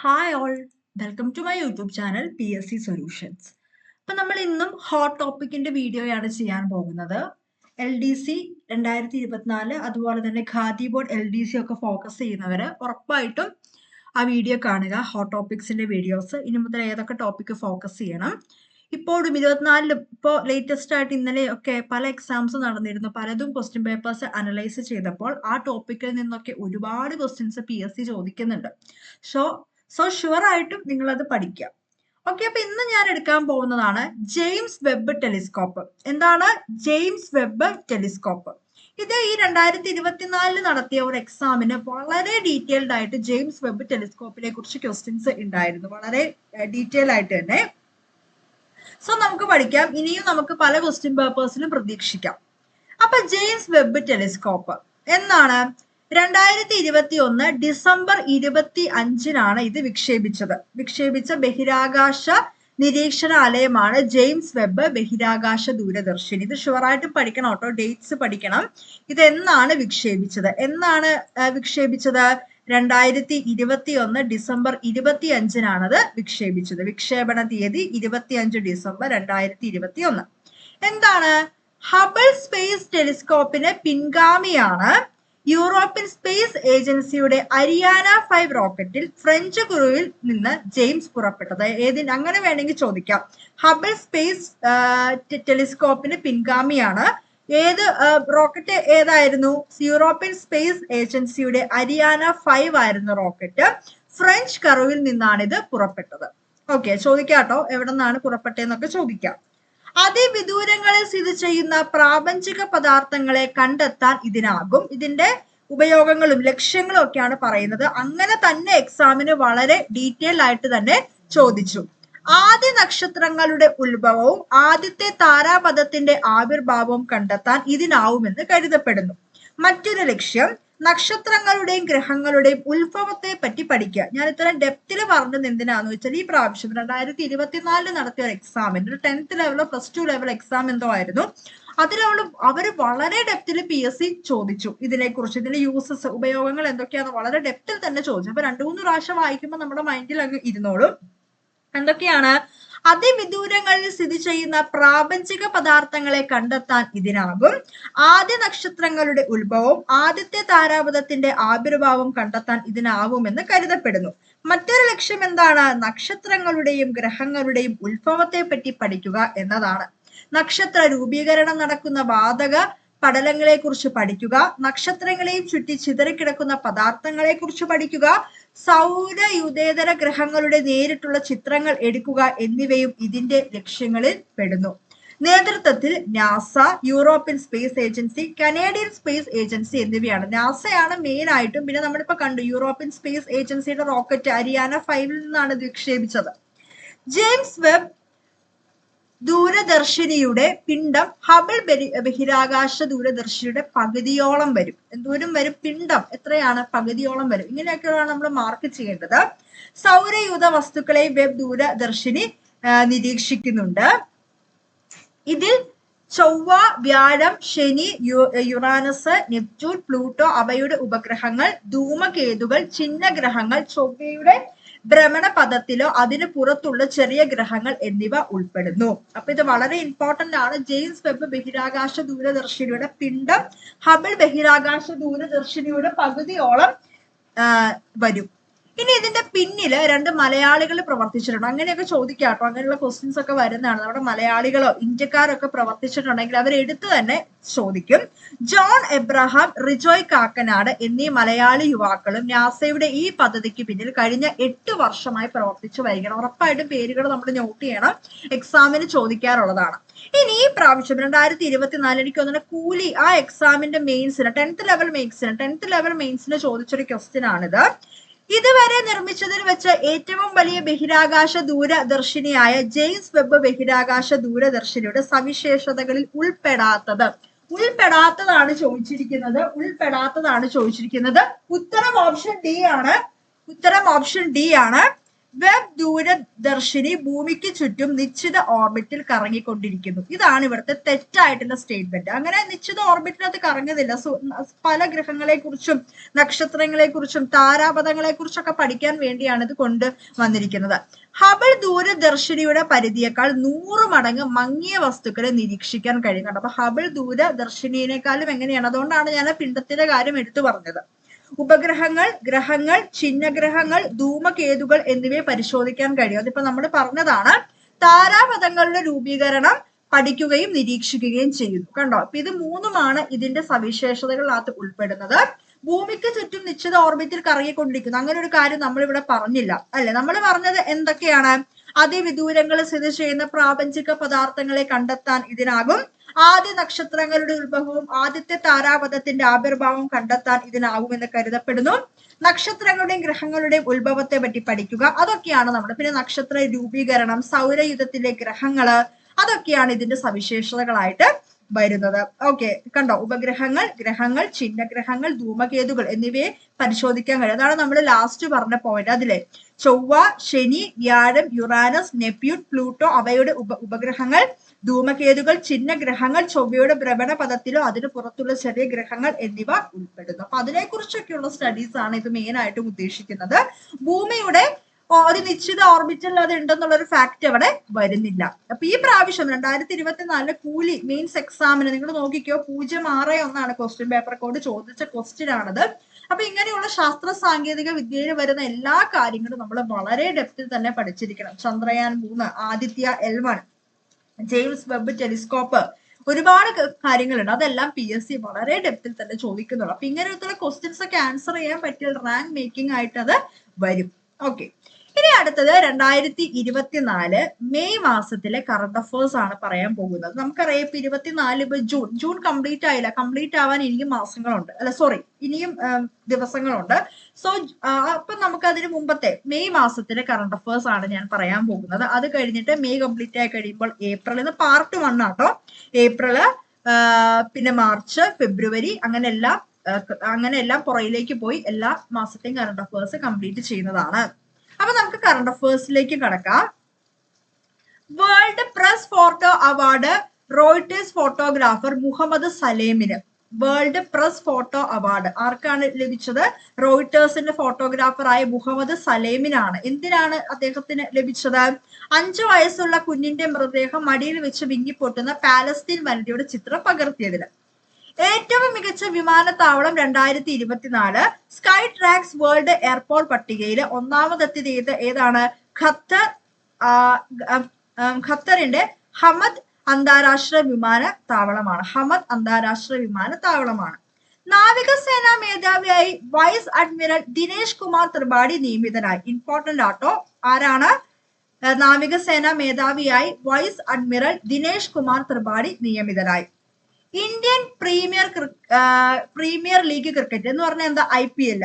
Hi all welcome to my YouTube channel P S C solutions അപ്പം നമ്മൾ ഇന്നും hot ടോപ്പിക്കിന്റെ വീഡിയോയാണ് ചെയ്യാൻ പോകുന്നത്. എൽ ഡി സി രണ്ടായിരത്തി ഇരുപത്തിനാല് അതുപോലെ തന്നെ Khadi board L D C ഒക്കെ ഫോക്കസ് ചെയ്യുന്നവർ ഉറപ്പായിട്ടും ആ വീഡിയോ കാണുക ഹോട്ട് ടോപ്പിക്സിന്റെ വീഡിയോസ് ഇനി മുതൽ ഏതൊക്കെ ടോപ്പിക്ക് ഫോക്കസ് ചെയ്യണം. ഇപ്പോഴും ഇരുപത്തിനാലിലും ഇപ്പോൾ ലേറ്റസ്റ്റ് ആയിട്ട് ഇന്നലെ ഒക്കെ പല എക്സാംസ് നടന്നിരുന്നു. പലതും ക്വസ്റ്റ്യൻ പേപ്പേഴ്സ് അനലൈസ് ചെയ്തപ്പോൾ ആ ടോപ്പിക്കിൽ നിന്നൊക്കെ ഒരുപാട് ക്വസ്റ്റ്യൻസ് പി എസ് സി ചോദിക്കുന്നുണ്ട്. സോ സോ ഷുവർ ആയിട്ടും നിങ്ങൾ അത് പഠിക്കുക ഓക്കെ അപ്പൊ ഇന്ന് ഞാൻ എടുക്കാൻ പോകുന്നതാണ് ജെയിംസ് വെബ് ടെലിസ്കോപ്പ്. എന്താണ് ജെയിംസ് വെബ് ടെലിസ്കോപ്പ്? ഇത് ഈ രണ്ടായിരത്തി ഇരുപത്തിനാലിൽ നടത്തിയ ഒരു എക്സാമിന് വളരെ ഡീറ്റെയിൽഡ് ആയിട്ട് ജെയിംസ് വെബ് ടെലിസ്കോപ്പിനെ കുറിച്ച് ക്വസ്റ്റ്യൻസ് ഉണ്ടായിരുന്നു. വളരെ ഡീറ്റെയിൽ ആയിട്ട് തന്നെ. സോ നമുക്ക് പഠിക്കാം. ഇനിയും നമുക്ക് പല ക്വസ്റ്റ്യൻ പേപ്പേഴ്സിലും പ്രതീക്ഷിക്കാം. അപ്പൊ ജെയിംസ് വെബ് ടെലിസ്കോപ്പ്. എന്നാണ് രണ്ടായിരത്തി ഇരുപത്തി ഒന്ന് ഡിസംബർ ഇരുപത്തി അഞ്ചിനാണ് ഇത് വിക്ഷേപിച്ചത്. വിക്ഷേപിച്ച ബഹിരാകാശ നിരീക്ഷണാലയമാണ് ജെയിംസ് വെബ് ബഹിരാകാശ ദൂരദർശിനി. ഇത് ഷുവറായിട്ട് പഠിക്കണം കേട്ടോ ഡേറ്റ്സ് പഠിക്കണം. ഇത് എന്നാണ് വിക്ഷേപിച്ചത്? എന്നാണ് വിക്ഷേപിച്ചത്? രണ്ടായിരത്തി ഇരുപത്തി ഒന്ന് ഡിസംബർ ഇരുപത്തി അഞ്ചിനാണത് വിക്ഷേപിച്ചത്. വിക്ഷേപണ തീയതി ഇരുപത്തി അഞ്ച് ഡിസംബർ രണ്ടായിരത്തി ഇരുപത്തി ഒന്ന് എന്താണ്? ഹബിൾ സ്പേസ് ടെലിസ്കോപ്പിന് പിൻഗാമിയാണ് യൂറോപ്യൻ സ്പേസ് ഏജൻസിയുടെ അരിയാന ഫൈവ് റോക്കറ്റിൽ ഫ്രഞ്ച് ക്രൂവിൽ നിന്ന് ജെയിംസ് പുറപ്പെട്ടത്. ഏതിന് അങ്ങനെ വേണമെങ്കിൽ ചോദിക്കാം. ഹബിൾ സ്പേസ് ടെലിസ്കോപ്പിന് പിൻഗാമിയാണ്. ഏത് റോക്കറ്റ് ഏതായിരുന്നു? യൂറോപ്യൻ സ്പേസ് ഏജൻസിയുടെ അരിയാന ഫൈവ് ആയിരുന്നു റോക്കറ്റ്. ഫ്രഞ്ച് കറുവിൽ നിന്നാണ് ഇത് പുറപ്പെട്ടത്. ഓക്കെ ചോദിക്കാട്ടോ. എവിടെ നിന്നാണ് പുറപ്പെട്ടതെന്നൊക്കെ ചോദിക്കാം. അതിവിദൂരങ്ങളിൽ സ്ഥിതി ചെയ്യുന്ന പ്രാപഞ്ചിക പദാർത്ഥങ്ങളെ കണ്ടെത്താൻ ഇതിനാകും. ഇതിന്റെ ഉപയോഗങ്ങളും ലക്ഷ്യങ്ങളും ഒക്കെയാണ് പറയുന്നത്. അങ്ങനെ തന്നെ എക്സാമിന് വളരെ ഡീറ്റെയിൽ ആയിട്ട് തന്നെ ചോദിച്ചു. ആദ്യ നക്ഷത്രങ്ങളുടെ ഉത്ഭവവും ആദ്യത്തെ താരാപഥത്തിന്റെ ആവിർഭാവവും കണ്ടെത്താൻ ഇതിനാവുമെന്ന് കരുതപ്പെടുന്നു. മറ്റൊരു ലക്ഷ്യം നക്ഷത്രങ്ങളുടെയും ഗ്രഹങ്ങളുടെയും ഉത്ഭവത്തെ പറ്റി പഠിക്കുക. ഞാൻ ഇത്രയും ഡെപ്തിൽ പറഞ്ഞത് എന്തിനാന്ന് വെച്ചാൽ ഈ പ്രാവശ്യം രണ്ടായിരത്തി ഇരുപത്തിനാലിൽ നടത്തിയ ഒരു എക്സാമിന് ഒരു ടെൻത്ത് ലെവലോ പ്ലസ് ടു ലെവൽ എക്സാം എന്തോ ആയിരുന്നു. അതിലവൾ അവർ വളരെ ഡെപ്തിൽ പി എസ് സി ചോദിച്ചു. ഇതിനെക്കുറിച്ച് ഇതിന്റെ യൂസസ് ഉപയോഗങ്ങൾ എന്തൊക്കെയാന്ന് വളരെ ഡെപ്തിൽ തന്നെ ചോദിച്ചു. അപ്പൊ രണ്ടു മൂന്ന് പ്രാവശ്യം വായിക്കുമ്പോൾ നമ്മുടെ മൈൻഡിൽ അങ്ങ് ഇരുന്നോളും. എന്തൊക്കെയാണ് അതിവിദൂരങ്ങളിൽ സ്ഥിതി ചെയ്യുന്ന പ്രാപഞ്ചിക പദാർത്ഥങ്ങളെ കണ്ടെത്താൻ ഇതിനാകും. ആദ്യ നക്ഷത്രങ്ങളുടെ ഉത്ഭവം ആദ്യത്തെ താരാപഥത്തിന്റെ ആവിർഭാവം കണ്ടെത്താൻ ഇതിനാവുമെന്ന് കരുതപ്പെടുന്നു. മറ്റൊരു ലക്ഷ്യം എന്താണ്? നക്ഷത്രങ്ങളുടെയും ഗ്രഹങ്ങളുടെയും ഉത്ഭവത്തെ പറ്റി പഠിക്കുക എന്നതാണ്. നക്ഷത്ര രൂപീകരണം നടക്കുന്ന വാതക പടലങ്ങളെ കുറിച്ച് പഠിക്കുക നക്ഷത്രങ്ങളെയും ചുറ്റി ചിതറിക്കിടക്കുന്ന പദാർത്ഥങ്ങളെ കുറിച്ച് പഠിക്കുക സൗരയുധേതര ഗ്രഹങ്ങളുടെ നേരിട്ടുള്ള ചിത്രങ്ങൾ എടുക്കുക എന്നിവയും ഇതിന്റെ ലക്ഷ്യങ്ങളിൽ പെടുന്നു. നേതൃത്വത്തിൽ NASA European space agency Canadian space agency എന്നിവയാണ്. നാസയാണ് മെയിൻ ആയിട്ടും പിന്നെ നമ്മളിപ്പോ കണ്ടു യൂറോപ്യൻ സ്പേസ് ഏജൻസിയുടെ റോക്കറ്റ് അരിയാന ഫൈവിൽ നിന്നാണ് ഇത് വിക്ഷേപിച്ചത്. ജെയിംസ് വെബ് ദൂരദർശിനിയുടെ പിണ്ഡം ഹബിൾ ബഹിരാകാശ ദൂരദർശിനിയുടെ പകുതിയോളം വരും. എന്തോരം വരും? പിണ്ഡം. എത്രയാണ്? പകുതിയോളം വരും. ഇങ്ങനെയൊക്കെയാണ് നമ്മൾ മാർക്ക് ചെയ്യേണ്ടത്. സൗരയൂഥ വസ്തുക്കളെ വെബ് ദൂരദർശിനി നിരീക്ഷിക്കുന്നുണ്ട്. ഇതിൽ ചൊവ്വ വ്യാഴം ശനി യുറാനസ് നെപ്റ്റ്യൂൺ പ്ലൂട്ടോ അവയുടെ ഉപഗ്രഹങ്ങൾ ധൂമകേതുകൾ ചിഹ്നഗ്രഹങ്ങൾ ചൊവ്വയുടെ ഭ്രമണപഥത്തിലോ അതിനു പുറത്തുള്ള ചെറിയ ഗ്രഹങ്ങൾ എന്നിവ ഉൾപ്പെടുന്നു. അപ്പൊ ഇത് വളരെ ഇമ്പോർട്ടന്റ് ആണ്. ജെയിംസ് വെബ് ബഹിരാകാശ ദൂരദർശിനിയുടെ പിണ്ഡം ഹബിൾ ബഹിരാകാശ ദൂരദർശിനിയുടെ പകുതിയോളം വരും. ഇനി ഇതിന്റെ പിന്നിൽ രണ്ട് മലയാളികൾ പ്രവർത്തിച്ചിട്ടുണ്ട്. അങ്ങനെയൊക്കെ ചോദിക്കാം കേട്ടോ അങ്ങനെയുള്ള ക്വസ്റ്റ്യൻസ് ഒക്കെ വരുന്നതാണ്. നമ്മുടെ മലയാളികളോ ഇന്ത്യക്കാരൊക്കെ പ്രവർത്തിച്ചിട്ടുണ്ടെങ്കിൽ അവർ എടുത്ത് തന്നെ ചോദിക്കും. ജോൺ എബ്രഹാം റിജോയ് കാക്കനാട് എന്നീ മലയാളി യുവാക്കളും നാസയുടെ ഈ പദ്ധതിക്ക് പിന്നിൽ കഴിഞ്ഞ എട്ട് വർഷമായി പ്രവർത്തിച്ചു വരികയാണ്. ഉറപ്പായിട്ടും പേരുകൾ നമ്മൾ നോട്ട് ചെയ്യണം. എക്സാമിന് ചോദിക്കാറുള്ളതാണ്. ഇനി ഈ പ്രാവശ്യം രണ്ടായിരത്തി ഇരുപത്തിനാല് എനിക്ക് തോന്നുന്ന കൂലി ആ എക്സാമിന്റെ മെയിൻസിന് ടെൻത്ത് ലെവൽ മെയിൻസിന് ടെൻത്ത് ലെവൽ മെയിൻസിന് ചോദിച്ചൊരു ക്വസ്റ്റ്യൻ ആണിത്. ഇതുവരെ നിർമ്മിച്ചതിൽ വെച്ച് ഏറ്റവും വലിയ ബഹിരാകാശ ദൂരദർശിനിയായ ജെയിംസ് വെബ് ബഹിരാകാശ ദൂരദർശിനിയുടെ സവിശേഷതകളിൽ ഉൾപ്പെടാത്തത്. ഉൾപ്പെടാത്തതാണ് ചോദിച്ചിരിക്കുന്നത്. ഉൾപ്പെടാത്തതാണ് ചോദിച്ചിരിക്കുന്നത്. ഉത്തരം ഓപ്ഷൻ ഡി ആണ്. ഉത്തരം ഓപ്ഷൻ ഡി ആണ്. വെബ് ദൂരദർശിനി ഭൂമിക്ക് ചുറ്റും നിശ്ചിത ഓർബിറ്റിൽ കറങ്ങിക്കൊണ്ടിരിക്കുന്നു. ഇതാണ് ഇവിടുത്തെ തെറ്റായിട്ടുള്ള സ്റ്റേറ്റ്മെന്റ്. അങ്ങനെ നിശ്ചിത ഓർബിറ്റിനകത്ത് കറങ്ങുന്നില്ല. പല ഗ്രഹങ്ങളെ കുറിച്ചും നക്ഷത്രങ്ങളെ കുറിച്ചും താരാപഥങ്ങളെ കുറിച്ചൊക്കെ പഠിക്കാൻ വേണ്ടിയാണ് ഇത് കൊണ്ട് വന്നിരിക്കുന്നത്. ഹബിൾ ദൂരദർശിനിയുടെ പരിധിയേക്കാൾ നൂറ് മടങ്ങ് മങ്ങിയ വസ്തുക്കളെ നിരീക്ഷിക്കാൻ കഴിയുന്നുണ്ട്. അപ്പൊ ഹബിൾ ദൂരദർശിനിയേക്കാളും എങ്ങനെയാണ്? അതുകൊണ്ടാണ് ഞാൻ പിണ്ടത്തിന്റെ കാര്യം എടുത്തു പറഞ്ഞത്. ഉപഗ്രഹങ്ങൾ ഗ്രഹങ്ങൾ ചിഹ്നഗ്രഹങ്ങൾ ധൂമകേതുകൾ എന്നിവയെ പരിശോധിക്കാൻ കഴിയും. അതിപ്പോ നമ്മൾ പറഞ്ഞതാണ് താരാപഥങ്ങളുടെ രൂപീകരണം പഠിക്കുകയും നിരീക്ഷിക്കുകയും ചെയ്യുന്നു. കണ്ടോ? അപ്പൊ ഇത് മൂന്നുമാണ് ഇതിന്റെ സവിശേഷതകളിനകത്ത് ഉൾപ്പെടുന്നത്. ഭൂമിക്ക് ചുറ്റും നിശ്ചിത ഓർബിറ്റിൽ കറങ്ങിക്കൊണ്ടിരിക്കുന്നു. അങ്ങനെ ഒരു കാര്യം നമ്മൾ ഇവിടെ പറഞ്ഞില്ല. അല്ലെ? നമ്മൾ പറഞ്ഞത് എന്തൊക്കെയാണ്? അതിവിദൂരങ്ങളിൽ സ്ഥിതി ചെയ്യുന്ന പ്രാപഞ്ചിക പദാർത്ഥങ്ങളെ കണ്ടെത്താൻ ഇതിനാകും ആദ്യ നക്ഷത്രങ്ങളുടെ ഉത്ഭവവും ആദ്യത്തെ താരാപഥത്തിന്റെ ആവിർഭാവവും കണ്ടെത്താൻ ഇതിനാവുമെന്ന് കരുതപ്പെടുന്നു. നക്ഷത്രങ്ങളുടെയും ഗ്രഹങ്ങളുടെയും ഉത്ഭവത്തെ പറ്റി പഠിക്കുക. അതൊക്കെയാണ് നമ്മൾ പിന്നെ നക്ഷത്ര രൂപീകരണം സൗരയുധത്തിലെ ഗ്രഹങ്ങൾ അതൊക്കെയാണ് ഇതിന്റെ സവിശേഷതകളായിട്ട് വരുന്നത്. ഓക്കെ കണ്ടോ? ഉപഗ്രഹങ്ങൾ ഗ്രഹങ്ങൾ ചിഹ്നഗ്രഹങ്ങൾ ധൂമകേതുകൾ എന്നിവയെ പരിശോധിക്കാൻ കഴിയും. അതാണ് നമ്മൾ ലാസ്റ്റ് പറഞ്ഞ പോയിന്റ് അതിലെ. ചൊവ്വ ശനി വ്യാഴം യുറാനസ് നെപ്യൂൺ പ്ലൂട്ടോ അവയുടെ ഉപ ഉപഗ്രഹങ്ങൾ. ധൂമകേതുകൾ ചിഹ്ന ഗ്രഹങ്ങൾ ചൊവ്വയുടെ ഭ്രമണ പദത്തിലോ അതിന് പുറത്തുള്ള ചെറിയ ഗ്രഹങ്ങൾ എന്നിവ ഉൾപ്പെടുന്നു. അപ്പൊ അതിനെക്കുറിച്ചൊക്കെയുള്ള സ്റ്റഡീസ് ആണ് ഇത് മെയിൻ ആയിട്ടും ഉദ്ദേശിക്കുന്നത്. ഭൂമിയുടെ ഒരു നിശ്ചിത ഓർബിറ്റിൽ അത് ഉണ്ടെന്നുള്ള ഒരു ഫാക്ട് അവിടെ വരുന്നില്ല. അപ്പൊ ഈ പ്രാവശ്യം രണ്ടായിരത്തി ഇരുപത്തിനാലിലെ കൂലി മെയിൻസ് എക്സാമിന് നിങ്ങൾ നോക്കിക്കോ പൂജ്യം ആറ് ഒന്നാണ് ക്വസ്റ്റ്യൻ പേപ്പർ കൊണ്ട് ചോദിച്ച ക്വസ്റ്റ്യൻ ആണത്. അപ്പൊ ഇങ്ങനെയുള്ള ശാസ്ത്ര സാങ്കേതിക വിദ്യയിൽ വരുന്ന എല്ലാ കാര്യങ്ങളും നമ്മൾ വളരെ ഡെപ്തിൽ തന്നെ പഠിച്ചിരിക്കണം. ചന്ദ്രയാൻ മൂന്ന് Aditya L one James Webb telescope ഒരുപാട് കാര്യങ്ങളുണ്ട്. അതെല്ലാം പി എസ് സി വളരെ ഡെപ്തിൽ തന്നെ ചോദിക്കുന്നുള്ളൂ അപ്പൊ ഇങ്ങനത്തെ ക്വസ്റ്റ്യൻസ് ഒക്കെ ആൻസർ ചെയ്യാൻ പറ്റിയ റാങ്ക് മേക്കിംഗ് ആയിട്ട് അത് വരും. ഓക്കെ ഇനി അടുത്തത് രണ്ടായിരത്തി ഇരുപത്തിനാല് മെയ് മാസത്തിലെ കറണ്ട് അഫേഴ്സ് ആണ് പറയാൻ പോകുന്നത്. നമുക്കറിയാം ഇപ്പൊ ഇരുപത്തിനാല് ഇപ്പൊ ജൂൺ ജൂൺ കംപ്ലീറ്റ് ആയില്ല. കംപ്ലീറ്റ് ആവാൻ ഇനിയും മാസങ്ങളുണ്ട്. അല്ല സോറി ഇനിയും ദിവസങ്ങളുണ്ട്. സോ അപ്പൊ നമുക്ക് അതിന് മുമ്പത്തെ മെയ് മാസത്തിലെ കറണ്ട് അഫേഴ്സ് ആണ് ഞാൻ പറയാൻ പോകുന്നത്. അത് കഴിഞ്ഞിട്ട് മെയ് കംപ്ലീറ്റ് ആയി കഴിയുമ്പോൾ ഏപ്രിൽ ഇത് പാർട്ട് വൺ ആട്ടോ. ഏപ്രിൽ പിന്നെ മാർച്ച് ഫെബ്രുവരി അങ്ങനെ എല്ലാം അങ്ങനെ എല്ലാം പുറയിലേക്ക് പോയി എല്ലാ മാസത്തെയും കറണ്ട് അഫേഴ്സ് കംപ്ലീറ്റ് ചെയ്യുന്നതാണ്. അപ്പൊ നമുക്ക് കറണ്ട് അഫേഴ്സിലേക്ക് കടക്കാം. World press photo award Reuters photographer Muhammad സലേമിന്. World press photo award ആർക്കാണ് ലഭിച്ചത്? റോയിട്ടേഴ്സിന്റെ ഫോട്ടോഗ്രാഫറായ മുഹമ്മദ് സലേമിനാണ്. എന്തിനാണ് അദ്ദേഹത്തിന് ലഭിച്ചത്? അഞ്ചു വയസ്സുള്ള കുഞ്ഞിന്റെ മൃതദേഹം മടിയിൽ വെച്ച് വിങ്ങിപ്പൊട്ടുന്ന പാലസ്തീൻ വനിതയുടെ ചിത്രം പകർത്തിയതിന്. ഏറ്റവും മികച്ച വിമാനത്താവളം രണ്ടായിരത്തി ഇരുപത്തിനാല് സ്കൈ ട്രാക്സ് വേൾഡ് എയർപോർട്ട് പട്ടികയിൽ ഒന്നാമതെത്തിയത് ഏതാണ്? ഖത്തർ ഖത്തറിന്റെ ഹമദ് അന്താരാഷ്ട്ര വിമാനത്താവളമാണ്. ഹമദ് അന്താരാഷ്ട്ര വിമാനത്താവളമാണ്. നാവികസേനാ മേധാവിയായി വൈസ് അഡ്മിറൽ ദിനേശ് കുമാർ ത്രിപാഠി നിയമിതനായി. ഇമ്പോർട്ടന്റ് ആട്ടോ? ആരാണ്? നാവികസേനാ മേധാവിയായി vice admiral Dinesh Kumar Tripathi നിയമിതനായി. Indian premier premier league cricket എന്ന് പറഞ്ഞാൽ എന്താ? ഐ പി എൽ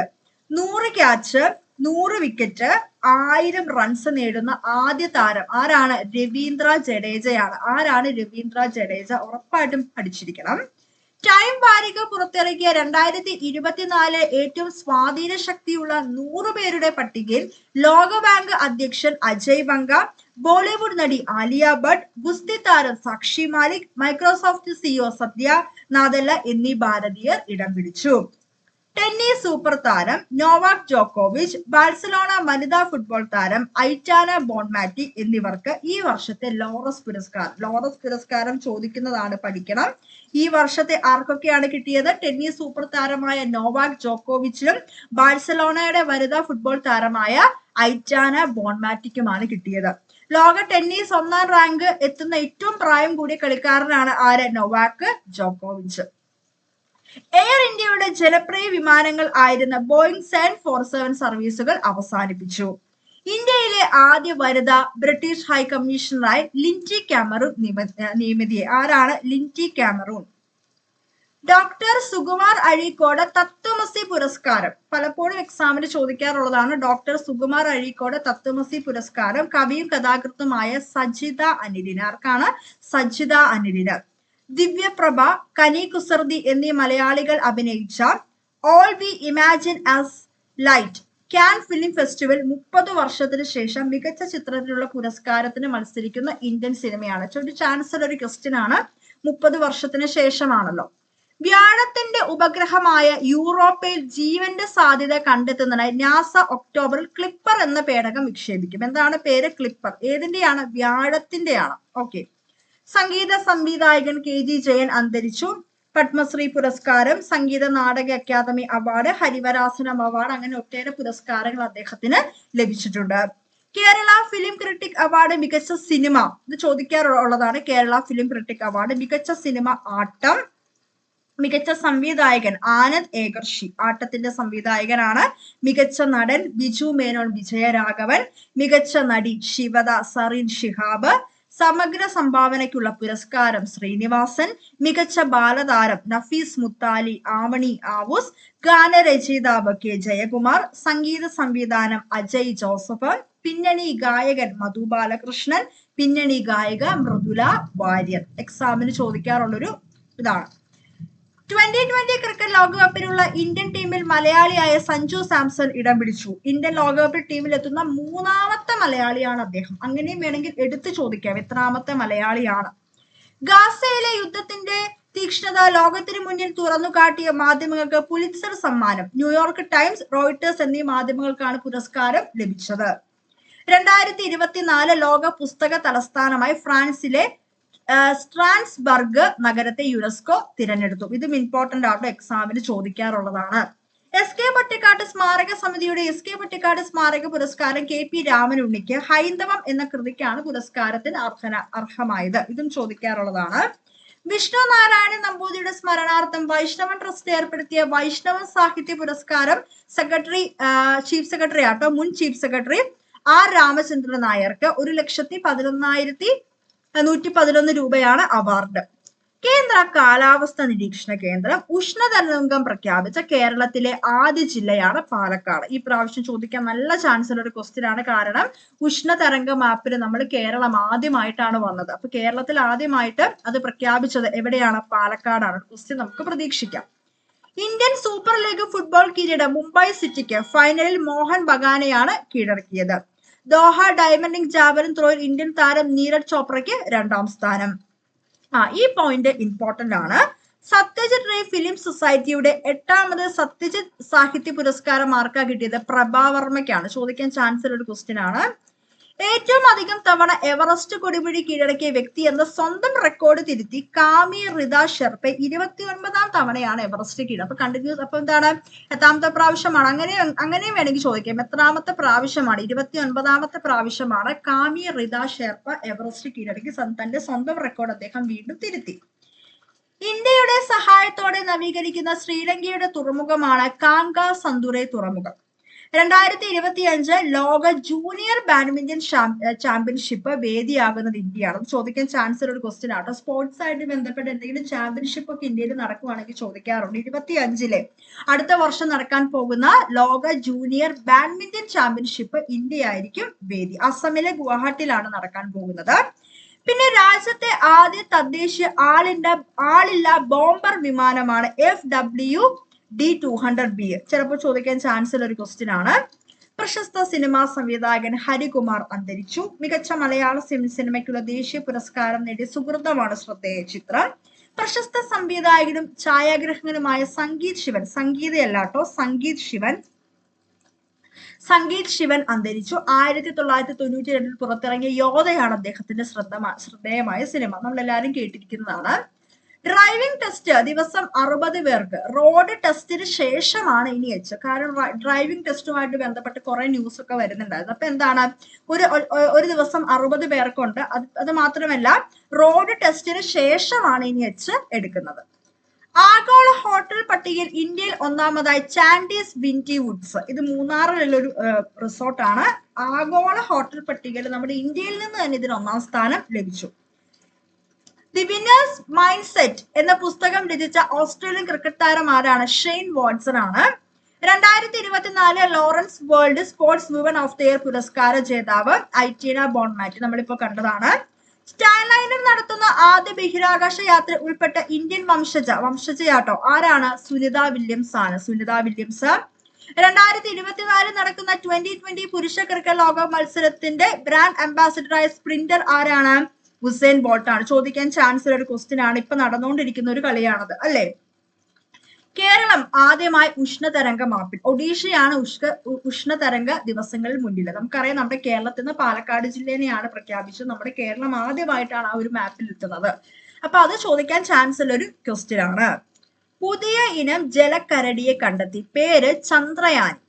നൂറ് ക്യാച്ച് നൂറ് വിക്കറ്റ് ആയിരം റൺസ് നേടുന്ന ആദ്യ താരം ആരാണ്? രവീന്ദ്ര ജഡേജയാണ്. ആരാണ് രവീന്ദ്ര ജഡേജ? ഉറപ്പായിട്ടും പഠിച്ചിരിക്കണം. ടൈം വാരിക പുറത്തിറക്കിയ രണ്ടായിരത്തി ഇരുപത്തിനാല് ഏറ്റവും സ്വാധീന ശക്തിയുള്ള നൂറ് പേരുടെ പട്ടികയിൽ ലോകബാങ്ക് അധ്യക്ഷൻ അജയ് ബംഗ ബോളിവുഡ് നടി ആലിയ ഭട്ട് ഗുസ്തി താരം സാക്ഷി മാലിക് മൈക്രോസോഫ്റ്റ് സിഇഒ സത്യ നാദല്ല എന്നീ ഭാരതീയർ ഇടം പിടിച്ചു. ടെന്നീസ് സൂപ്പർ താരം നോവാക് ജോക്കോവിച്ച് ബാഴ്സലോണ വനിതാ ഫുട്ബോൾ താരം ഐറ്റാന ബോൺമാറ്റി എന്നിവർക്ക് ഈ വർഷത്തെ ലോറസ് പുരസ്കാരം ലോറസ് പുരസ്കാരം ചോദിക്കുന്നതാണ് പഠിക്കണം. ഈ വർഷത്തെ ആർക്കൊക്കെയാണ് കിട്ടിയത്? ടെന്നീസ് സൂപ്പർ താരമായ നോവാക് ജോക്കോവിച്ചിനും ബാഴ്സലോണയുടെ വനിതാ ഫുട്ബോൾ താരമായ ഐറ്റാന ബോൺമാറ്റിക്കുമാണ് കിട്ടിയത്. ലോക ടെന്നീസ് ഒന്നാം റാങ്ക് എത്തുന്ന ഏറ്റവും പ്രായം കൂടിയ കളിക്കാരനാണ് ആര്? നൊവാക്ക് ജോക്കോവിച്ച്. എയർ ഇന്ത്യയുടെ ജനപ്രിയ വിമാനങ്ങൾ ആയിരുന്ന ബോയിങ് സെവൻ ഫോർ സെവൻ സർവീസുകൾ അവസാനിപ്പിച്ചു. ഇന്ത്യയിലെ ആദ്യ വനിത ബ്രിട്ടീഷ് ഹൈ കമ്മീഷണറായി ലിന്റി കാമറൂൺ നിയമിതി ആരാണ്? Lindy Cameron doctor Sukumar Azhikode Tatvamasi പുരസ്കാരം. പലപ്പോഴും എക്സാമിന് ചോദിക്കാറുള്ളതാണ് ഡോക്ടർ സുകുമാർ അഴീക്കോട് തത്വമസി പുരസ്കാരം. കവിയും കഥാകൃത്തുമായ സജിത അനിലിന്. ആർക്കാണ്? സജിത അനിലിന്. ദിവ്യപ്രഭ കനി കുസർദി എന്നീ മലയാളികൾ അഭിനയിച്ച all we imagine as light Cannes film festival മുപ്പത് വർഷത്തിന് ശേഷം മികച്ച ചിത്രത്തിനുള്ള പുരസ്കാരത്തിന് മത്സരിക്കുന്ന ഇന്ത്യൻ സിനിമയാണ്. ഒരു ചാൻസലർ ഒരു ക്വസ്റ്റ്യൻ ആണ്. മുപ്പത് വർഷത്തിന് ശേഷമാണല്ലോ. വ്യാഴത്തിന്റെ ഉപഗ്രഹമായ യൂറോപ്പിൽ ജീവന്റെ സാധ്യത കണ്ടെത്തുന്നതിനായി നാസ ഒക്ടോബറിൽ ക്ലിപ്പർ എന്ന പേടകം വിക്ഷേപിക്കും. എന്താണ് പേര്? ക്ലിപ്പർ. ഏതിന്റെയാണ്? വ്യാഴത്തിന്റെയാണ്. ഓക്കെ. സംഗീത സംവിധായകൻ കെ ജി ജയൻ അന്തരിച്ചു. പത്മശ്രീ പുരസ്കാരം Sangeetha Nataka academy award Harivarasanam award അങ്ങനെ ഒട്ടേറെ പുരസ്കാരങ്ങൾ അദ്ദേഹത്തിന് ലഭിച്ചിട്ടുണ്ട്. കേരള ഫിലിം ക്രിട്ടിക് അവാർഡ് മികച്ച സിനിമ. ഇത് ചോദിക്കാറുള്ളതാണ് കേരള ഫിലിം ക്രിട്ടിക് അവാർഡ് മികച്ച സിനിമ ആട്ടം. മികച്ച സംവിധായകൻ ആനന്ദ് ഏകർഷി ആട്ടത്തിന്റെ സംവിധായകനാണ്. മികച്ച നടൻ ബിജു മേനോൻ വിജയരാഘവൻ. മികച്ച നടി ശിവദ സറിൻ ഷിഹാബ്. സമഗ്ര സംഭാവനയ്ക്കുള്ള പുരസ്കാരം ശ്രീനിവാസൻ. മികച്ച ബാലതാരം നഫീസ് മുത്താലി ആവണി ആവൂസ്. ഗാനരചയിതാവ് കെ ജയകുമാർ. സംഗീത സംവിധാനം അജയ് ജോസഫ്. പിന്നണി ഗായകൻ മധു ബാലകൃഷ്ണൻ. പിന്നണി ഗായിക മൃദുല വാര്യർ. എക്സാമിന് ചോദിക്കാറുള്ളൊരു ഇതാണ്. ട്വന്റി ട്വന്റി ക്രിക്കറ്റ് ലോകകപ്പിനുള്ള ഇന്ത്യൻ ടീമിൽ മലയാളിയായ സഞ്ജു സാംസൺ ഇടം പിടിച്ചു. ഇന്ത്യൻ ലോകകപ്പിൽ ടീമിൽ എത്തുന്ന മൂന്നാമത്തെ മലയാളിയാണ് അദ്ദേഹം. അങ്ങനെയും വേണമെങ്കിൽ എടുത്തു ചോദിക്കാം എത്രാമത്തെ മലയാളിയാണ്. ഗാസയിലെ യുദ്ധത്തിന്റെ തീക്ഷ്ണത ലോകത്തിന് മുന്നിൽ തുറന്നു കാട്ടിയ മാധ്യമങ്ങൾക്ക് പുലിത്സർ സമ്മാനം. ന്യൂയോർക്ക് ടൈംസ് റോയിട്ടേഴ്സ് എന്നീ മാധ്യമങ്ങൾക്കാണ് പുരസ്കാരം ലഭിച്ചത്. രണ്ടായിരത്തി ഇരുപത്തിനാല് ലോക പുസ്തക തലസ്ഥാനമായി ഫ്രാൻസിലെ സ്ട്രാൻസ്ബർഗ് നഗരത്തെ യുനെസ്കോ തിരഞ്ഞെടുത്തു. ഇതും ഇമ്പോർട്ടന്റ് ആയിട്ട് എക്സാമിന് ചോദിക്കാറുള്ളതാണ്. എസ് കെ പട്ടിക്കാട് സ്മാരക സമിതിയുടെ എസ് കെ പട്ടിക്കാട് സ്മാരക പുരസ്കാരം കെ പി രാമനുണ്ണിക്ക് ഹൈന്ദവം എന്ന കൃതിക്കാണ് പുരസ്കാരത്തിന് അർഹന അർഹമായത്. ഇതും ചോദിക്കാറുള്ളതാണ്. വിഷ്ണു നാരായണ നമ്പൂതിരിയുടെ സ്മരണാർത്ഥം വൈഷ്ണവൻ ട്രസ്റ്റ് ഏർപ്പെടുത്തിയ വൈഷ്ണവ സാഹിത്യ പുരസ്കാരം സെക്രട്ടറി ചീഫ് സെക്രട്ടറി ആട്ടോ മുൻ ചീഫ് സെക്രട്ടറി ആർ രാമചന്ദ്രൻ നായർക്ക് ഒരു ലക്ഷത്തി പതിനൊന്നായിരത്തി നൂറ്റി പതിനൊന്ന് രൂപയാണ് അവാർഡ്. കേന്ദ്ര കാലാവസ്ഥ നിരീക്ഷണ കേന്ദ്രം ഉഷ്ണതരംഗം പ്രഖ്യാപിച്ച കേരളത്തിലെ ആദ്യ ജില്ലയാണ് പാലക്കാട്. ഈ പ്രാവശ്യം ചോദിക്കാൻ നല്ല ചാൻസ് ഉള്ള ഒരു ക്വസ്റ്റ്യൻ ആണ്. കാരണം ഉഷ്ണതരംഗ മാപ്പിൽ നമ്മൾ കേരളം ആദ്യമായിട്ടാണ് വന്നത്. അപ്പൊ കേരളത്തിൽ ആദ്യമായിട്ട് അത് പ്രഖ്യാപിച്ചത് എവിടെയാണ്? പാലക്കാടാണ്. ക്വസ്റ്റ്യൻ നമുക്ക് പ്രതീക്ഷിക്കാം. ഇന്ത്യൻ സൂപ്പർ ലീഗ് ഫുട്ബോൾ കിരീടം മുംബൈ സിറ്റിക്ക് ഫൈനലിൽ മോഹൻ ബഗാനെയാണ് കീഴടക്കിയത്. ദോഹ ഡയമണ്ടിങ് ജാവലിൻ ത്രോയിൽ ഇന്ത്യൻ താരം നീരജ് ചോപ്രയ്ക്ക് രണ്ടാം സ്ഥാനം. ആ ഈ പോയിന്റ് ഇമ്പോർട്ടന്റ് ആണ്. സത്യജിത് റേ ഫിലിം സൊസൈറ്റിയുടെ എട്ടാമത് സത്യജിത് സാഹിത്യ പുരസ്കാരം ആർക്കാ കിട്ടിയത് പ്രഭാവർമ്മയ്ക്കാണ് ചോദിക്കാൻ ചാൻസ് ഉള്ള ഒരു ക്വസ്റ്റ്യൻ ആണ്. ഏറ്റവും അധികം തവണ എവറസ്റ്റ് കൊടുമുടി കീഴടക്കിയ വ്യക്തി എന്ന സ്വന്തം റെക്കോർഡ് തിരുത്തി കാമി റിത ഷെർപ്പെ ഇരുപത്തി ഒൻപതാം തവണയാണ് എവറസ്റ്റ് കീഴ അപ്പൊ കണ്ടിന്യൂസ് അപ്പൊ എന്താണ്? എത്രാമത്തെ പ്രാവശ്യമാണ്. അങ്ങനെ അങ്ങനെയും വേണമെങ്കിൽ ചോദിക്കാം. എത്രാമത്തെ പ്രാവശ്യമാണ്? ഇരുപത്തി ഒൻപതാമത്തെ പ്രാവശ്യമാണ് കാമി റിത ഷെർപ്പ എവറസ്റ്റ് കീഴടക്കി തന്റെ സ്വന്തം റെക്കോർഡ് അദ്ദേഹം വീണ്ടും തിരുത്തി. ഇന്ത്യയുടെ സഹായത്തോടെ നവീകരിക്കുന്ന ശ്രീലങ്കയുടെ തുറമുഖമാണ് കാങ്ക സന്തുറെ തുറമുഖം. രണ്ടായിരത്തി ഇരുപത്തി അഞ്ച് ലോക ജൂനിയർ ബാഡ്മിന്റൺ ചാമ്പ്യൻഷിപ്പ് വേദിയാകുന്നത് ഇന്ത്യയാണ്. ചോദിക്കാൻ ചാൻസ് ഒരു ക്വസ്റ്റ്യൻ ആട്ടോ സ്പോർട്സ് ആയിട്ട് ബന്ധപ്പെട്ട് എന്തെങ്കിലും ചാമ്പ്യൻഷിപ്പ് ഒക്കെ ഇന്ത്യയിൽ നടക്കുവാണെങ്കിൽ ചോദിക്കാറുണ്ട്. ഇരുപത്തി അഞ്ചിലെ അടുത്ത വർഷം നടക്കാൻ പോകുന്ന ലോക ജൂനിയർ ബാഡ്മിന്റൺ ചാമ്പ്യൻഷിപ്പ് ഇന്ത്യയായിരിക്കും വേദി. അസമിലെ ഗുവാഹട്ടിയിലാണ് നടക്കാൻ പോകുന്നത്. പിന്നെ രാജ്യത്തെ ആദ്യ തദ്ദേശീയ ആളിന്റെ ആളില്ല ബോംബർ വിമാനമാണ് F W D two hundred B ചിലപ്പോൾ ചോദിക്കാൻ ചാൻസ് ഉള്ള ഒരു ക്വസ്റ്റ്യൻ ആണ്. പ്രശസ്ത സിനിമാ സംവിധായകൻ ഹരികുമാർ അന്തരിച്ചു. മികച്ച മലയാള സിനിമയ്ക്കുള്ള ദേശീയ പുരസ്കാരം നേടിയ സുഹൃതമാണ് ശ്രദ്ധേയ ചിത്രം. പ്രശസ്ത സംവിധായകനും ഛായാഗ്രഹകനുമായ സംഗീത് ശിവൻ സംഗീതയല്ലാട്ടോ സംഗീത് ശിവൻ. സംഗീത് ശിവൻ അന്തരിച്ചു. ആയിരത്തി തൊള്ളായിരത്തി തൊണ്ണൂറ്റി രണ്ടിൽ പുറത്തിറങ്ങിയ യോധയാണ് അദ്ദേഹത്തിന്റെ ശ്രദ്ധ ശ്രദ്ധേയമായ സിനിമ നമ്മളെല്ലാവരും കേട്ടിരിക്കുന്നതാണ്. ഡ്രൈവിംഗ് ടെസ്റ്റ് ദിവസം അറുപത് പേർക്ക്. റോഡ് ടെസ്റ്റിന് ശേഷമാണ് ഇനി എച്ച് കാരണം ഡ്രൈവിംഗ് ടെസ്റ്റുമായിട്ട് ബന്ധപ്പെട്ട് കുറെ ന്യൂസ് ഒക്കെ വരുന്നുണ്ടായിരുന്നു. അപ്പൊ എന്താണ്? ഒരു ഒരു ദിവസം അറുപത് പേർക്കുണ്ട്. അത് മാത്രമല്ല റോഡ് ടെസ്റ്റിന് ശേഷമാണ് ഇനി എച്ച് എടുക്കുന്നത്. ആഗോള ഹോട്ടൽ പട്ടികയിൽ ഇന്ത്യയിൽ ഒന്നാമതായി ചാൻഡീസ് വിന്റി വുഡ്സ്. ഇത് മൂന്നാറിലുള്ള ഒരു റിസോർട്ടാണ്. ആഗോള ഹോട്ടൽ പട്ടികയിൽ നമ്മുടെ ഇന്ത്യയിൽ നിന്ന് തന്നെ ഇതിന് ഒന്നാം സ്ഥാനം ലഭിച്ചു. ദി വിന്നേഴ്സ് മൈൻഡ് സെറ്റ് എന്ന പുസ്തകം രചിച്ച ഓസ്ട്രേലിയൻ ക്രിക്കറ്റ് താരം ആരാണ്? ഷെയ്ൻ വാട്സൺ ആണ്. രണ്ടായിരത്തി ഇരുപത്തിനാല് Laureus world sports woman of the year പുരസ്കാര ജേതാവ് ഐറ്റീന ബോൺമാറ്റ് നമ്മളിപ്പോ കണ്ടതാണ്. സ്റ്റാൻലൈനർ നടത്തുന്ന ആദ്യ ബഹിരാകാശ യാത്ര ഉൾപ്പെട്ട ഇന്ത്യൻ വംശജ വംശജയാട്ടോ ആരാണ്? സുനിത വില്യംസ് ആണ്. സുനിത വില്യംസ്. രണ്ടായിരത്തി ഇരുപത്തിനാലിൽ നടക്കുന്ന ട്വന്റി ട്വന്റി പുരുഷ ക്രിക്കറ്റ് ലോക മത്സരത്തിന്റെ ബ്രാൻഡ് അംബാസിഡറായ സ്പ്രിന്റർ ആരാണ്? ബോൾട്ട് ആണ് ചോദിക്കാൻ ചാൻസ് ഉള്ള ഒരു ക്വസ്റ്റ്യൻ ആണ്. ഇപ്പൊ നടന്നുകൊണ്ടിരിക്കുന്ന ഒരു കളിയാണത് അല്ലേ? കേരളം ആദ്യമായി ഉഷ്ണതരംഗ മാപ്പിൽ ഒഡീഷയാണ് ഉഷ്ക ഉഷ്ണതരംഗ ദിവസങ്ങളിൽ മുന്നിൽ നമുക്കറിയാം നമ്മുടെ കേരളത്തിൽ നിന്ന് പാലക്കാട് ജില്ലേനെയാണ് പ്രഖ്യാപിച്ചത്. നമ്മുടെ കേരളം ആദ്യമായിട്ടാണ് ആ ഒരു മാപ്പിൽ എത്തുന്നത്. അപ്പൊ അത് ചോദിക്കാൻ ചാൻസ് ഉള്ള ഒരു ക്വസ്റ്റ്യൻ ആണ്. പുതിയ ഇനം ജലക്കരടിയെ കണ്ടെത്തി. പേര് Chandrayaan.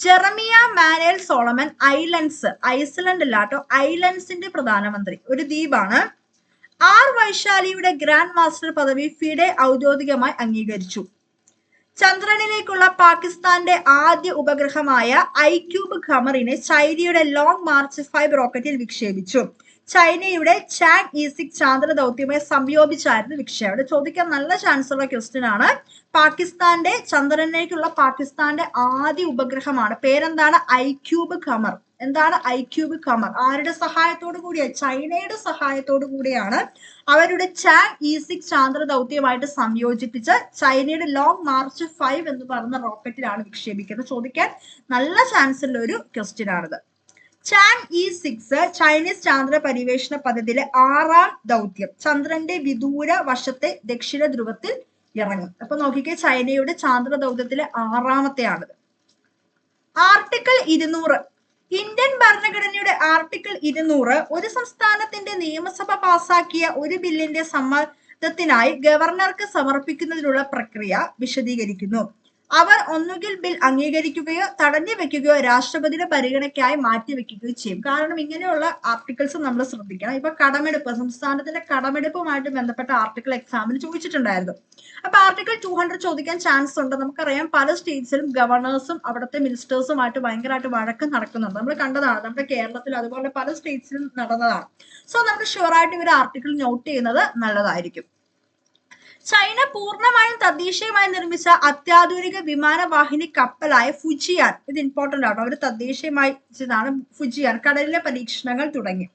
Jeremiah Manele Solomon Islands Iceland അല്ലാട്ടോ ഐലൻഡ്സിന്റെ പ്രധാനമന്ത്രി. ഒരു ദ്വീപാണ്. ആർ വൈശാലിയുടെ ഗ്രാൻഡ് മാസ്റ്റർ പദവി ഫിഡെ ഔദ്യോഗികമായി അംഗീകരിച്ചു. ചന്ദ്രനിലേക്കുള്ള പാകിസ്ഥാന്റെ ആദ്യ ഉപഗ്രഹമായ ഐക്യൂബ് ഖമറിനെ ചൈനയുടെ ലോങ് മാർച്ച് ഫൈവ് റോക്കറ്റിൽ വിക്ഷേപിച്ചു. ചൈനയുടെ ചാങ് ഈസിക് ചാന്ദ്ര ദൗത്യവുമായി വിക്ഷയം അവിടെ ചോദിക്കാൻ നല്ല ചാൻസ് ഉള്ള ക്വസ്റ്റ്യൻ ആണ്. പാകിസ്ഥാന്റെ ചന്ദ്രനിലേക്കുള്ള പാകിസ്ഥാന്റെ ആദ്യ ഉപഗ്രഹമാണ്. പേരെന്താണ്? ഐ ക്യൂബ് കമർ എന്താണ് ഐ ക്യൂബ് കമർ ആരുടെ സഹായത്തോടു കൂടിയാണ് ചൈനയുടെ സഹായത്തോടു കൂടിയാണ് അവരുടെ ചാങ് ഈസിക് ചാന്ദ്ര ദൗത്യമായിട്ട് സംയോജിപ്പിച്ച് ചൈനയുടെ ലോങ് മാർച്ച് ഫൈവ് എന്ന് പറയുന്ന റോക്കറ്റിലാണ് വിക്ഷേപിക്കുന്നത്. ചോദിക്കാൻ നല്ല ചാൻസ് ഉള്ള ഒരു ക്വസ്റ്റ്യൻ ആണിത്. ചാങ് ഇ സിക്സ് ചൈനീസ് ചാന്ദ്ര പര്യവേഷണ പദ്ധതിയിലെ ആറാം ദൗത്യം. ചന്ദ്രന്റെ വിദൂര വശത്തെ ദക്ഷിണ ധ്രുവത്തിൽ ഇറങ്ങും. അപ്പൊ നോക്കിക്കേ ചൈനയുടെ ചാന്ദ്ര ദൗത്യത്തിലെ ആറാമത്തെ ആറാമത്തെയാണിത്. ആർട്ടിക്കിൾ ഇരുന്നൂറ്. ഇന്ത്യൻ ഭരണഘടനയുടെ ആർട്ടിക്കിൾ ഇരുന്നൂറ് ഒരു സംസ്ഥാനത്തിന്റെ നിയമസഭ പാസാക്കിയ ഒരു ബില്ലിന്റെ സമ്മതത്തിനായി ഗവർണർക്ക് സമർപ്പിക്കുന്നതിനുള്ള പ്രക്രിയ വിശദീകരിക്കുന്നു. അവർ ഒന്നുകിൽ ബിൽ അംഗീകരിക്കുകയോ തടഞ്ഞു വെക്കുകയോ രാഷ്ട്രപതിയുടെ പരിഗണനയ്ക്കായി മാറ്റിവെക്കുകയോ ചെയ്യും. കാരണം ഇങ്ങനെയുള്ള ആർട്ടിക്കിൾസ് നമ്മൾ ശ്രദ്ധിക്കണം. ഇപ്പൊ കടമെടുപ്പ് സംസ്ഥാനത്തിന്റെ കടമെടുപ്പുമായിട്ട് ബന്ധപ്പെട്ട ആർട്ടിക്കിൾ എക്സാമിന് ചോദിച്ചിട്ടുണ്ടായിരുന്നു. അപ്പൊ ആർട്ടിക്കിൾ ടു ഹൺഡ്രഡ് ചോദിക്കാൻ ചാൻസ് ഉണ്ട്. നമുക്കറിയാം പല സ്റ്റേറ്റ്സിലും ഗവർണേഴ്സും അവിടുത്തെ മിനിസ്റ്റേഴ്സുമായിട്ട് ഭയങ്കരമായിട്ട് വഴക്കം നടക്കുന്നുണ്ട്. നമ്മൾ കണ്ടതാണ്. നമ്മുടെ കേരളത്തിൽ അതുപോലെ പല സ്റ്റേറ്റ്സിലും നടന്നതാണ്. സോ നമുക്ക് ഷുവർ ആയിട്ട് ഇവർ ആർട്ടിക്കിൾ നോട്ട് ചെയ്യുന്നത് നല്ലതായിരിക്കും. ചൈന പൂർണമായും തദ്ദേശീയമായി നിർമ്മിച്ച അത്യാധുനിക വിമാനവാഹിനി കപ്പലായ ഫുജിയാൻ. ഇത് ഇമ്പോർട്ടന്റ് ആണ്. അവർ തദ്ദേശീയമായി ഫുജിയാൻ. കടലിലെ പരീക്ഷണങ്ങൾ തുടങ്ങി.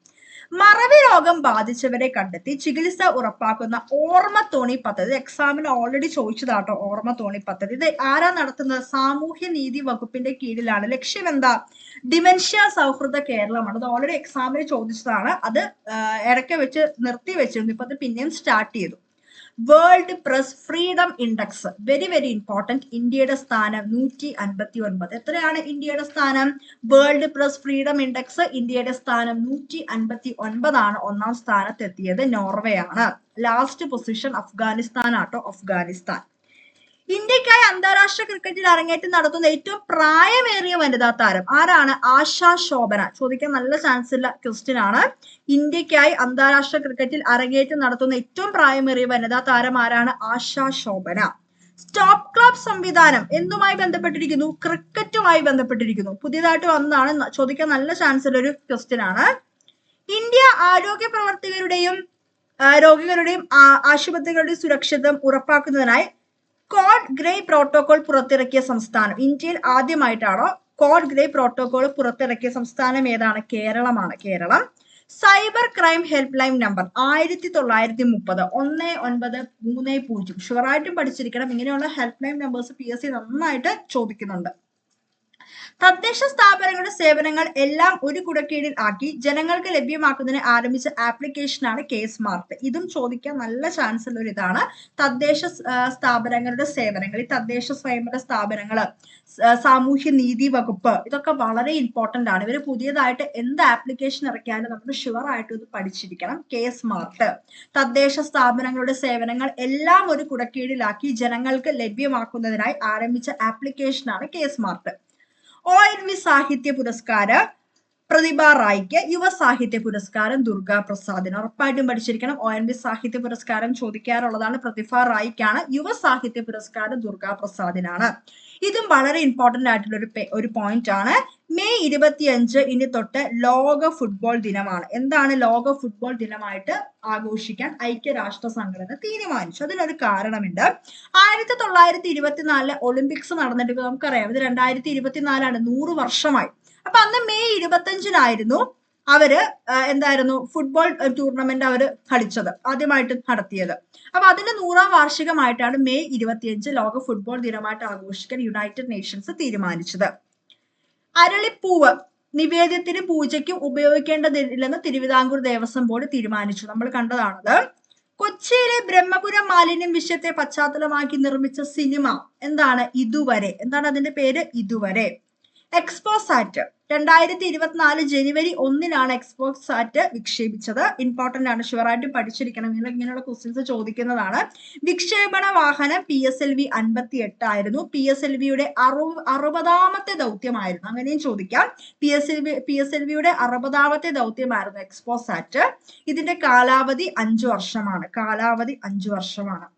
മറവി രോഗം ബാധിച്ചവരെ കണ്ടെത്തി. ചികിത്സ ഉറപ്പാക്കുന്ന ഓർമ്മ തോണി പദ്ധതി. എക്സാമിന് ഓൾറെഡി ചോദിച്ചതാട്ടോ ഓർമ്മ തോണി പദ്ധതി. ഇത് ആരാ നടത്തുന്നത്? സാമൂഹ്യ നീതി വകുപ്പിന്റെ കീഴിലാണ്. ലക്ഷ്യം എന്താ? ഡിമെൻഷ്യ സൗഹൃദ കേരളമാണ്. അത് ഓൾറെഡി എക്സാമിന് ചോദിച്ചതാണ്. അത് ഇടയ്ക്ക് വെച്ച് നിർത്തി വെച്ചിരുന്നു. ഇപ്പൊ അത് പിന്നെയും സ്റ്റാർട്ട് ചെയ്തു. World press freedom index very very important ഇന്ത്യയുടെ സ്ഥാനം നൂറ്റി അൻപത്തി ഒൻപത് എത്രയാണ് ഇന്ത്യയുടെ സ്ഥാനം? വേൾഡ് പ്രസ് ഫ്രീഡം ഇൻഡെക്സ് ഇന്ത്യയുടെ സ്ഥാനം നൂറ്റി അൻപത്തി ഒൻപതാണ് ഒന്നാം സ്ഥാനത്തെത്തിയത് നോർവേ ആണ് ലാസ്റ്റ് പൊസിഷൻ അഫ്ഗാനിസ്ഥാൻ ആട്ടോ. അഫ്ഗാനിസ്ഥാൻ ഇന്ത്യക്കായി അന്താരാഷ്ട്ര ക്രിക്കറ്റിൽ അരങ്ങേറ്റം നടത്തുന്ന ഏറ്റവും പ്രായമേറിയ വനിതാ താരം ആരാണ്? ആശാ ശോഭന. ചോദിക്കാൻ നല്ല ചാൻസ് ഉള്ള ക്വസ്റ്റ്യൻ ആണ്. ഇന്ത്യക്കായി അന്താരാഷ്ട്ര ക്രിക്കറ്റിൽ അരങ്ങേറ്റം നടത്തുന്ന ഏറ്റവും പ്രായമേറിയ വനിതാ താരം ആരാണ്? ആശാ ശോഭന. സ്റ്റോപ്പ് ക്ലബ് സംവിധാനം എന്തുമായി ബന്ധപ്പെട്ടിരിക്കുന്നു? ക്രിക്കറ്റുമായി ബന്ധപ്പെട്ടിരിക്കുന്നു. പുതിയതായിട്ട് വന്നതാണ്. ചോദിക്കാൻ നല്ല ചാൻസ് ഉള്ള ഒരു ക്വസ്റ്റ്യൻ ആണ്. ഇന്ത്യ ആരോഗ്യ പ്രവർത്തകരുടെയും രോഗികളുടെയും ആശുപത്രികളുടെയും സുരക്ഷിതം ഉറപ്പാക്കുന്നതിനായി കോഡ് ഗ്രേ പ്രോട്ടോകോൾ പുറത്തിറക്കിയ സംസ്ഥാനം. ഇന്ത്യയിൽ ആദ്യമായിട്ടാണോ കോഡ് ഗ്രേ പ്രോട്ടോകോൾ പുറത്തിറക്കിയ സംസ്ഥാനം ഏതാണ്? കേരളമാണ്. Keralam. Cyber crime help line number ആയിരത്തി തൊള്ളായിരത്തി മുപ്പത് ഒന്ന് ഒൻപത് മൂന്ന് പൂജ്യം. ഷുവറായിട്ടും പഠിച്ചിരിക്കണം. ഇങ്ങനെയുള്ള help line numbers P S C നന്നായിട്ട് ചോദിക്കുന്നുണ്ട്. തദ്ദേശ സ്ഥാപനങ്ങളുടെ സേവനങ്ങൾ എല്ലാം ഒരു കുടക്കീഴിൽ ആക്കി ജനങ്ങൾക്ക് ലഭ്യമാക്കുന്നതിന് ആരംഭിച്ച ആപ്ലിക്കേഷനാണ് കെ സ്മാർട്ട് ഇതും ചോദിക്കാൻ നല്ല ചാൻസ് ഉള്ള ഒരു ഇതാണ്. തദ്ദേശ സ്ഥാപനങ്ങളുടെ സേവനങ്ങൾ ഈ തദ്ദേശ സ്വയംഭരണ സ്ഥാപനങ്ങൾ സാമൂഹ്യ നീതി വകുപ്പ് ഇതൊക്കെ വളരെ ഇമ്പോർട്ടന്റ് ആണ്. ഇവർ പുതിയതായിട്ട് എന്ത് ആപ്ലിക്കേഷൻ ഇറക്കിയാലും നമ്മൾ ഷുവർ ആയിട്ട് ഇത് പഠിച്ചിരിക്കണം. കെ സ്മാർട്ട് തദ്ദേശ സ്ഥാപനങ്ങളുടെ സേവനങ്ങൾ എല്ലാം ഒരു കുടക്കീഴിലാക്കി ജനങ്ങൾക്ക് ലഭ്യമാക്കുന്നതിനായി ആരംഭിച്ച ആപ്ലിക്കേഷനാണ് K smart O N V സാഹിത്യ പുരസ്കാരം പ്രതിഭ റായിക്ക് യുവ സാഹിത്യ പുരസ്കാരം ദുർഗാ പ്രസാദിന്. ഉറപ്പായിട്ടും പഠിച്ചിരിക്കണം. ഒ എൻ വി സാഹിത്യ പുരസ്കാരം ചോദിക്കാറുള്ളതാണ് പ്രതിഭ റായിക്കാണ് യുവ സാഹിത്യ പുരസ്കാരം ദുർഗാ പ്രസാദിനാണ്. ഇതും വളരെ ഇമ്പോർട്ടന്റ് ആയിട്ടുള്ള ഒരു ഒരു പോയിന്റ് ആണ്. മെയ് ഇരുപത്തിയഞ്ച് ഇനി തൊട്ട് ലോക ഫുട്ബോൾ ദിനമാണ്. എന്താണ് ലോക ഫുട്ബോൾ ദിനമായിട്ട് ആഘോഷിക്കാൻ ഐക്യരാഷ്ട്ര സംഘടന തീരുമാനിച്ചു? അതിനൊരു കാരണമുണ്ട്. ആയിരത്തി തൊള്ളായിരത്തി ഇരുപത്തിനാലിലെ ഒളിമ്പിക്സ് നടന്നിട്ട് നമുക്കറിയാം ഇത് രണ്ടായിരത്തി ഇരുപത്തിനാലാണ് നൂറ് വർഷമായി. അപ്പൊ അന്ന് മെയ് ഇരുപത്തഞ്ചിനായിരുന്നു അവർ എന്തായിരുന്നു ഫുട്ബോൾ ടൂർണമെന്റ് അവർ കളിച്ചത് ആദ്യമായിട്ട് നടത്തിയത്. അപ്പൊ അതിന്റെ നൂറാം വാർഷികമായിട്ടാണ് മെയ് ഇരുപത്തിയഞ്ച് ലോക ഫുട്ബോൾ ദിനമായിട്ട് ആഘോഷിക്കാൻ യുണൈറ്റഡ് നേഷൻസ് തീരുമാനിച്ചത്. അരളിപ്പൂവ് നിവേദ്യത്തിനും പൂജയ്ക്കും ഉപയോഗിക്കേണ്ടതില്ലെന്ന് തിരുവിതാംകൂർ ദേവസ്വം ബോർഡ് തീരുമാനിച്ചു. നമ്മൾ കണ്ടതാണത്. കൊച്ചിയിലെ ബ്രഹ്മപുരം മാലിന്യം വിഷയത്തെ പശ്ചാത്തലമാക്കി നിർമ്മിച്ച സിനിമ എന്താണ്? ഇതുവരെ. എന്താണ് അതിന്റെ പേര്? ഇതുവരെ. എക്സ്പോസാറ്റ് രണ്ടായിരത്തി ഇരുപത്തിനാല് ജനുവരി ഒന്നിനാണ് എക്സ്പോസാറ്റ് വിക്ഷേപിച്ചത്. ഇമ്പോർട്ടന്റ് ആണ്. ഷുവറായിട്ട് പഠിച്ചിരിക്കണം. നിങ്ങൾ ഇങ്ങനെയുള്ള ക്വസ്റ്റ്യൻസ് ചോദിക്കുന്നതാണ്. വിക്ഷേപണ വാഹനം പി എസ് എൽ വി അൻപത്തി എട്ടായിരുന്നു പി എസ് എൽ വിയുടെ അറു അറുപതാമത്തെ ദൗത്യമായിരുന്നു. അങ്ങനെയും ചോദിക്കാം. P S L V P S L വിയുടെ അറുപതാമത്തെ ദൗത്യമായിരുന്നു എക്സ്പോസാറ്റ് ഇതിന്റെ കാലാവധി അഞ്ചു വർഷമാണ്. കാലാവധി അഞ്ചു വർഷമാണ്.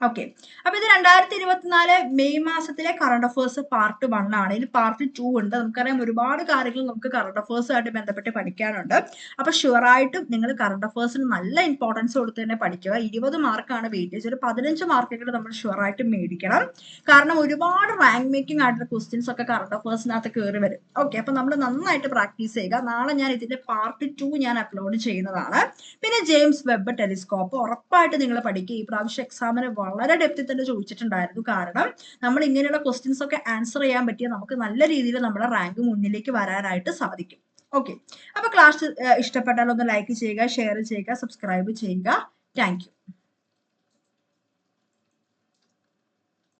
ഓക്കെ അപ്പൊ ഇത് രണ്ടായിരത്തി ഇരുപത്തിനാല് മെയ് മാസത്തിലെ കറണ്ട് അഫേഴ്സ് പാർട്ട് വൺ ആണ്. ഇതിൽ പാർട്ട് ടു ഉണ്ട്. നമുക്കറിയാം ഒരുപാട് കാര്യങ്ങൾ നമുക്ക് കറണ്ട് അഫേഴ്സ് ആയിട്ട് ബന്ധപ്പെട്ട് പഠിക്കാനുണ്ട്. അപ്പൊ ഷുവറായിട്ടും നിങ്ങൾ കറണ്ട് അഫേഴ്സിന് നല്ല ഇമ്പോർട്ടൻസ് കൊടുത്ത് തന്നെ പഠിക്കുക. ഇരുപത് മാർക്കാണ് വെയിറ്റേജ് ഒരു പതിനഞ്ച് മാർക്കെങ്കിലും നമ്മൾ ഷുവറായിട്ടും മേടിക്കണം. കാരണം ഒരുപാട് റാങ്ക് മേക്കിംഗ് ആയിട്ടുള്ള ക്വസ്റ്റ്യൻസ് ഒക്കെ കറണ്ട് അഫേഴ്സിനകത്ത് കയറി വരും. ഓക്കെ അപ്പൊ നമ്മൾ നന്നായിട്ട് പ്രാക്ടീസ് ചെയ്യുക. നാളെ ഞാൻ ഇതിന്റെ പാർട്ട് ടു ഞാൻ അപ്ലോഡ് ചെയ്യുന്നതാണ്. പിന്നെ ജെയിംസ് വെബ് ടെലിസ്കോപ്പ്. ഉറപ്പായിട്ട് നിങ്ങൾ പഠിക്കുക. ഈ പ്രാവശ്യം എക്സാമിന് വളരെ ഡെപ്തിൽ തന്നെ ചോദിച്ചിട്ടുണ്ടായിരുന്നു. കാരണം നമ്മൾ ഇങ്ങനെയുള്ള ക്വസ്റ്റ്യൻസ് ഒക്കെ ആൻസർ ചെയ്യാൻ പറ്റിയ നമുക്ക് നല്ല രീതിയിൽ നമ്മുടെ റാങ്ക് മുന്നിലേക്ക് വരാനായിട്ട് സാധിക്കും. ഓക്കെ അപ്പൊ ക്ലാസ് ഇഷ്ടപ്പെട്ടാൽ ഒന്ന് ലൈക്ക് ചെയ്യുക ഷെയർ ചെയ്യുക സബ്സ്ക്രൈബ് ചെയ്യുക. താങ്ക്